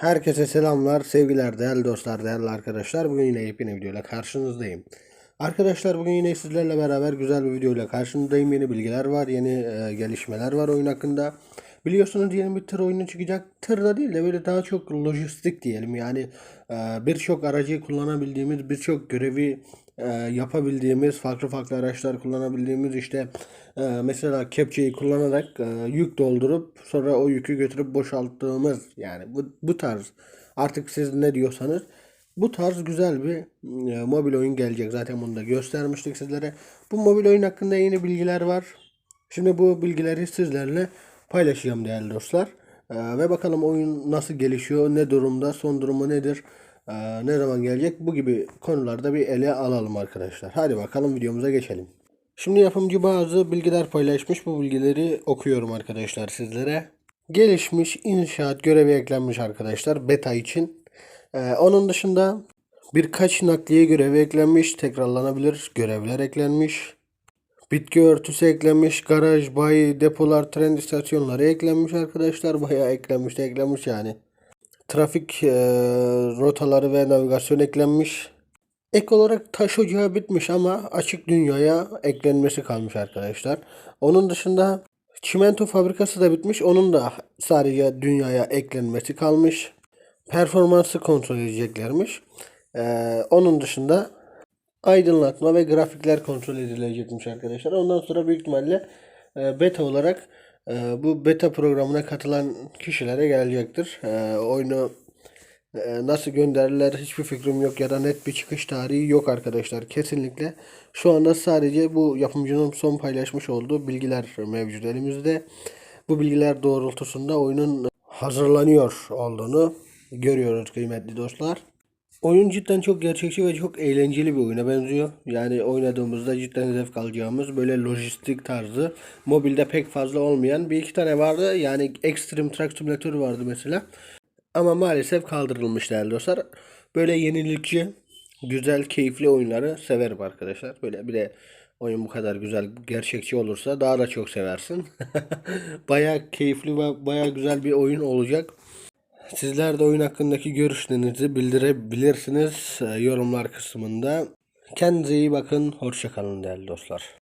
Herkese selamlar, sevgiler, değerli dostlar, değerli arkadaşlar. Bugün yine yepyeni videoyla karşınızdayım. Arkadaşlar bugün yine sizlerle beraber güzel bir videoyla karşınızdayım. Yeni bilgiler var, yeni e, gelişmeler var oyun hakkında. Biliyorsunuz yeni bir tır oyunu çıkacak. Tır da değil de böyle daha çok lojistik diyelim. Yani e, birçok aracı kullanabildiğimiz, birçok görevi e, yapabildiğimiz, farklı farklı araçlar kullanabildiğimiz işte e, mesela kepçeyi kullanarak yük doldurup sonra o yükü götürüp boşalttığımız yani bu, bu tarz artık siz ne diyorsanız bu tarz güzel bir e, mobil oyun gelecek. Zaten bunu da göstermiştik sizlere. Bu mobil oyun hakkında yeni bilgiler var. Şimdi bu bilgileri sizlerle paylaşacağım değerli dostlar. E, ve bakalım oyun nasıl gelişiyor, ne durumda, son durumu nedir, e, ne zaman gelecek bu gibi konularda bir ele alalım arkadaşlar. Hadi bakalım videomuza geçelim. Şimdi yapımcı bazı bilgiler paylaşmış. Bu bilgileri okuyorum arkadaşlar sizlere. Gelişmiş inşaat görevi eklenmiş arkadaşlar beta için. Ee, onun dışında birkaç nakliye görevi eklenmiş. Tekrarlanabilir görevler eklenmiş. Bitki örtüsü eklenmiş. Garaj, bayi, depolar, tren istasyonları eklenmiş arkadaşlar. Bayağı eklenmiş eklenmiş yani. Trafik e, rotaları ve navigasyon eklenmiş. Ek olarak taş ocağı bitmiş ama açık dünyaya eklenmesi kalmış arkadaşlar. Onun dışında çimento fabrikası da bitmiş. Onun da sadece dünyaya eklenmesi kalmış. Performansı kontrol edeceklermiş. Ee, onun dışında aydınlatma ve grafikler kontrol edilecekmiş arkadaşlar. Ondan sonra büyük ihtimalle e, beta olarak e, bu beta programına katılan kişilere gelecektir. E, oyunu nasıl gönderirler hiçbir fikrim yok ya da net bir çıkış tarihi yok arkadaşlar kesinlikle. Şu anda sadece bu yapımcının son paylaşmış olduğu bilgiler mevcut elimizde. Bu bilgiler doğrultusunda oyunun hazırlanıyor olduğunu görüyoruz kıymetli dostlar. Oyun cidden çok gerçekçi ve çok eğlenceli bir oyuna benziyor. Yani oynadığımızda cidden zevk alacağımız böyle lojistik tarzı. Mobilde pek fazla olmayan bir iki tane vardı. Yani Extreme Truck Simulator vardı mesela. Ama maalesef kaldırılmış değerli dostlar. Böyle yenilikçi, güzel, keyifli oyunları severim arkadaşlar. Böyle bir de oyun bu kadar güzel, gerçekçi olursa daha da çok seversin. baya keyifli ve baya güzel bir oyun olacak. Sizler de oyun hakkındaki görüşlerinizi bildirebilirsiniz e, yorumlar kısmında. Kendinize iyi bakın. Hoşçakalın değerli dostlar.